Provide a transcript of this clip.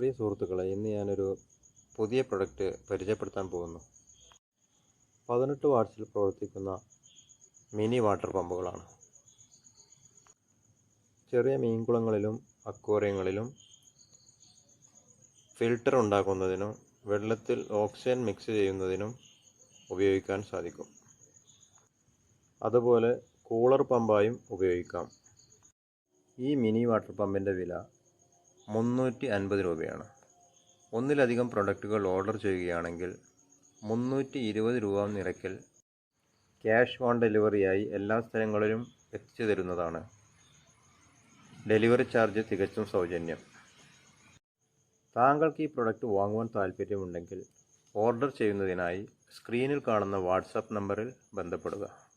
പ്രിയ സുഹൃത്തുക്കളെ ഇന്ന് ഞാനൊരു പുതിയ പ്രൊഡക്റ്റ് പരിചയപ്പെടുത്താൻ പോകുന്നു. പതിനെട്ട് വാട്ട്സിൽ പ്രവർത്തിക്കുന്ന മിനി വാട്ടർ പമ്പുകളാണ്. ചെറിയ മീൻകുളങ്ങളിലും അക്വേറിയങ്ങളിലും ഫിൽട്ടർ ഉണ്ടാക്കുന്നതിനും വെള്ളത്തിൽ ഓക്സിജൻ മിക്സ് ചെയ്യുന്നതിനും ഉപയോഗിക്കാൻ സാധിക്കും. അതുപോലെ കൂളർ പമ്പായും ഉപയോഗിക്കാം. ഈ മിനി വാട്ടർ പമ്പിന്റെ വില മുന്നൂറ്റി അൻപത് രൂപയാണ്. ഒന്നിലധികം പ്രൊഡക്റ്റുകൾ ഓർഡർ ചെയ്യുകയാണെങ്കിൽ മുന്നൂറ്റി ഇരുപത് രൂപ നിരക്കിൽ ക്യാഷ് ഓൺ ഡെലിവറിയായി എല്ലാ സ്ഥലങ്ങളിലും എത്തിച്ചു തരുന്നതാണ്. ഡെലിവറി ചാർജ് തികച്ചും സൗജന്യം. താങ്കൾക്ക് ഈ പ്രൊഡക്റ്റ് വാങ്ങുവാൻ താൽപ്പര്യമുണ്ടെങ്കിൽ ഓർഡർ ചെയ്യുന്നതിനായി സ്ക്രീനിൽ കാണുന്ന വാട്സാപ്പ് നമ്പറിൽ ബന്ധപ്പെടുക.